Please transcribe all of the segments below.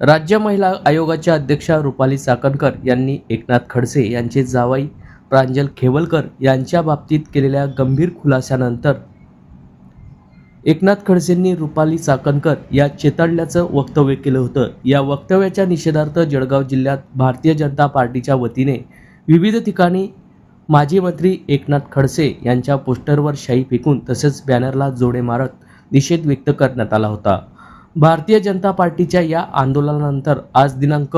राज्य महिला आयोगाच्या अध्यक्षा रुपाली चाकणकर यांनी एकनाथ खडसे यांचे जावाई प्रांजल खेवलकर यांच्या बाबतीत केलेल्या गंभीर खुलाशानंतर एकनाथ खडसेंनी रुपाली चाकणकर या चेताडल्याचं वक्तव्य केलं होतं. या वक्तव्याच्या निषेधार्थ जळगाव जिल्ह्यात भारतीय जनता पार्टीच्या वतीने विविध ठिकाणी माजी मंत्री एकनाथ खडसे यांच्या पोस्टरवर शाई फेकून तसेच बॅनरला जोडे मारत निषेध व्यक्त करण्यात आला होता. भारतीय जनता पार्टीच्या या आंदोलनानंतर आज दिनांक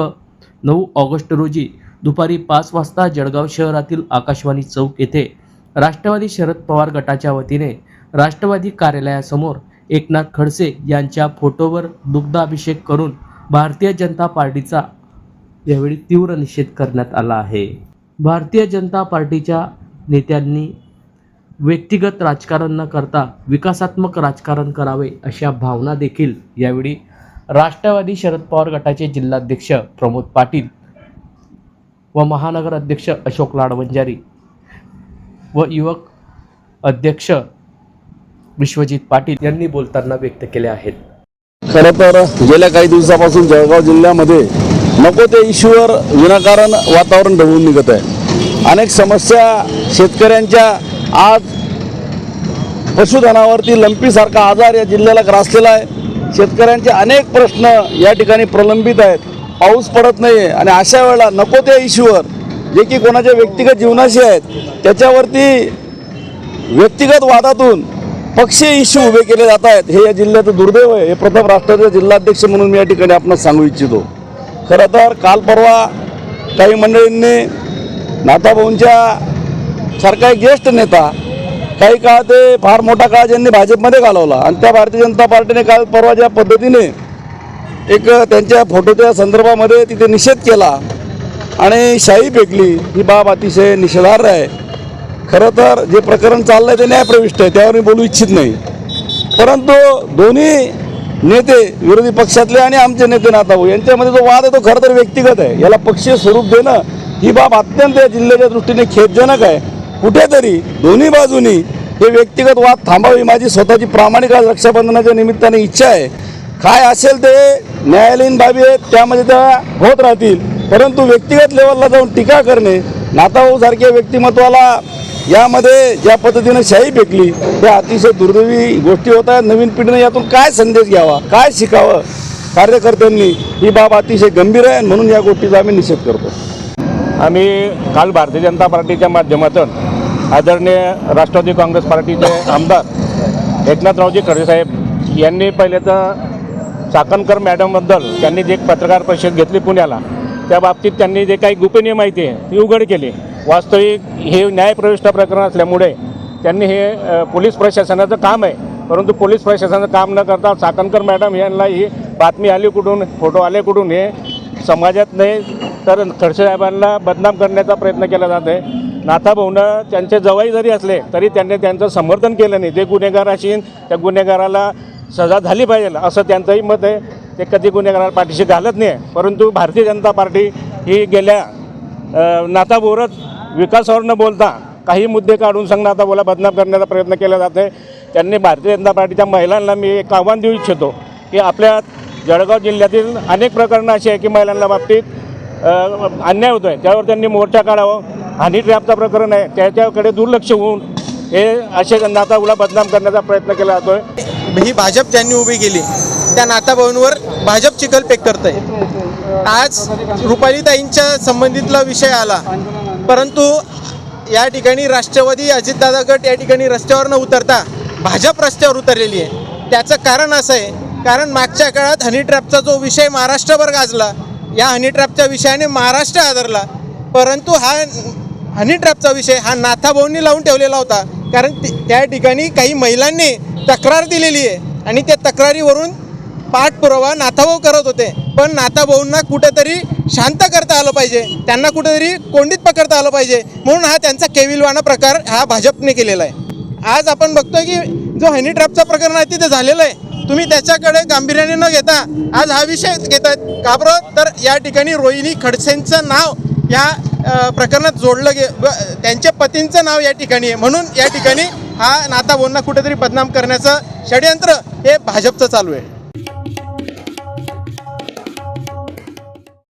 नऊ ऑगस्ट रोजी दुपारी पाच वाजता जळगाव शहरातील आकाशवाणी चौक येथे राष्ट्रवादी शरद पवार गटाच्या वतीने राष्ट्रवादी कार्यालयासमोर एकनाथ खडसे यांच्या फोटोवर दुग्धाभिषेक करून भारतीय जनता पार्टीचा यावेळी तीव्र निषेध करण्यात आला आहे. भारतीय जनता पार्टीच्या नेत्यांनी व्यक्तिगत राजकारण न करता विकासात्मक राजकारण करावे अशा भावना देखील यावेळी राष्ट्रवादी शरद पवार गटाचे जिल्हाध्यक्ष प्रमोद पाटील व महानगर अध्यक्ष अशोक लाडवंजारी व युवक अध्यक्ष विश्वजित पाटील यांनी बोलताना व्यक्त केले आहेत. खरं तर गेल्या काही दिवसापासून जळगाव जिल्ह्यामध्ये नको ते इश्यूवर विनाकारण वातावरण ढवळून निघत आहे. अनेक समस्या शेतकऱ्यांच्या आज पशुधनावरती लंपीसारखा आजार या जिल्ह्याला ग्रासलेला आहे. शेतकऱ्यांचे अनेक प्रश्न या ठिकाणी प्रलंबित आहेत. पाऊस पडत नाही आहे आणि अशा वेळेला नको त्या इश्यूवर जे की कोणाच्या व्यक्तिगत जीवनाशी आहेत त्याच्यावरती व्यक्तिगत वादातून पक्षीय इश्यू उभे केले जात आहेत. हे या जिल्ह्याचं दुर्दैव आहे. हे प्रथम राष्ट्राचे जिल्हाध्यक्ष म्हणून मी या ठिकाणी आपण सांगू इच्छितो. खरं तर काल परवा काही मंडळींनी नाथाभाऊंच्या सारखा एक ज्येष्ठ नेता काही काळ ते फार मोठा काळ ज्यांनी भाजपमध्ये घालवला आणि त्या भारतीय जनता पार्टीने काल परवा ज्या पद्धतीने एक त्यांच्या फोटोच्या संदर्भामध्ये तिथे निषेध केला आणि शाही फेकली ही बाब अतिशय निषेधार्ह आहे. खरं तर जे प्रकरण चाललं आहे ते न्यायप्रविष्ट आहे त्यावर मी बोलू इच्छित नाही. परंतु दोन्ही नेते विरोधी पक्षातले आणि आमचे नेते नाताभाऊ यांच्यामध्ये जो वाद आहे तो खरं तर व्यक्तिगत आहे. याला पक्षीय स्वरूप देणं ही बाब अत्यंत या जिल्ह्याच्या दृष्टीने खेदजनक आहे. कुठेतरी दोन्ही बाजूनी हे व्यक्तिगत वाद थांबावी माझी स्वतःची प्रामाणिक आज रक्षाबंधनाच्या निमित्ताने इच्छा आहे. काय असेल ते न्यायालयीन बाबी आहेत त्यामध्ये त्या होत राहतील. परंतु व्यक्तिगत लेवलला जाऊन टीका करणे नाताऊसारख्या व्यक्तिमत्वाला यामध्ये ज्या पद्धतीनं शाही फेकली त्या अतिशय दुर्दैवी गोष्टी होत आहेत. नवीन पिढीने यातून काय संदेश घ्यावा काय शिकावं? कार्यकर्त्यांनी ही बाब अतिशय गंभीर आहे म्हणून या गोष्टीचा आम्ही निषेध करतो. आम्ही काल भारतीय जनता पार्टीच्या माध्यमातून आदरणीय राष्ट्रवादी काँग्रेस पार्टीचे आमदार एकनाथरावजी खडसेसाहेब यांनी पहिले तर चाकणकर मॅडमबद्दल त्यांनी जे एक पत्रकार परिषद घेतली पुण्याला त्या बाबतीत त्यांनी जे काही गोपनीय माहिती आहे ती उघड केली. वास्तविक हे न्यायप्रविष्ट प्रकरण असल्यामुळे त्यांनी हे पोलीस प्रशासनाचं काम आहे. परंतु पोलीस प्रशासनाचं काम न करता चाकणकर मॅडम यांना ही बातमी आली कुठून फोटो आले कुठून हे समाजात नाही तर खडसे साहेबांना बदनाम करण्याचा प्रयत्न केला जात आहे. नाथाभाऊनं त्यांचे जवाई जरी असले तरी त्यांनी त्यांचं समर्थन केलं नाही. जे गुन्हेगार असेल त्या गुन्हेगाराला सजा झाली पाहिजे. असं त्यांचंही मत आहे. ते कधी गुन्हेगाराला पाठीशी घालत नाही. परंतु भारतीय जनता पार्टी ही गेल्या अ, विकासावर न बोलता काही मुद्दे काढून संघ बोला बदनाम करण्याचा प्रयत्न केला जात आहे त्यांनी भारतीय जनता पार्टीच्या महिलांना मी एक आव्हान देऊ इच्छितो की आपल्या जळगाव जिल्ह्यातील अनेक प्रकरणं अशी आहे की महिलांना बाबतीत अन्याय होतो आहे त्यावर त्यांनी मोर्चा काढावा. हानी ट्रॅपचं प्रकरण आहे. त्याच्याकडे दुर्लक्ष होऊन हे असे नाताऊला बदनाम करण्याचा प्रयत्न केला जातो ही भाजप ज्यांनी उभी केली त्या नाताभाऊंवर भाजप चिखलपेक करत आहे आज रुपालीताईंच्या संबंधितला विषय आला. परंतु या ठिकाणी राष्ट्रवादी अजितदादा गट या ठिकाणी रस्त्यावर न उतरता भाजप रस्त्यावर उतरलेली आहे. त्याचं कारण असं आहे कारण मागच्या काळात हनी ट्रॅपचा जो विषय महाराष्ट्रभर गाजला या हनी ट्रॅपच्या विषयाने महाराष्ट्र आदरला. परंतु हा हनी ट्रॅपचा विषय हा नाथाभाऊंनी लावून ठेवलेला होता. कारण त्या ठिकाणी काही महिलांनी तक्रार दिलेली आहे. आणि त्या तक्रारीवरून पाठपुरावा नाथाभाऊ करत होते. पण नाथाभाऊंना कुठेतरी शांत करता आलं पाहिजे. त्यांना कुठेतरी कोंडीत पकडता आलं पाहिजे. म्हणून हा त्यांचा केविलवाणा प्रकार हा भाजपने केलेला आहे. आज आपण बघतोय की जो हनी ट्रॅपचा प्रकरण आहे तिथे झालेलं आहे. तुम्ही त्याच्याकडे गांभीर्याने न घेता आज हा विषय घेत आहेत का बरं? तर या ठिकाणी रोहिणी खडसेंचं नाव या प्रकरणात जोडलं गे त्यांच्या पतींचं नाव या ठिकाणी आहे. म्हणून या ठिकाणी हा नाता बोलणं कुठेतरी बदनाम करण्याचं षडयंत्र हे भाजपचं चालू आहे.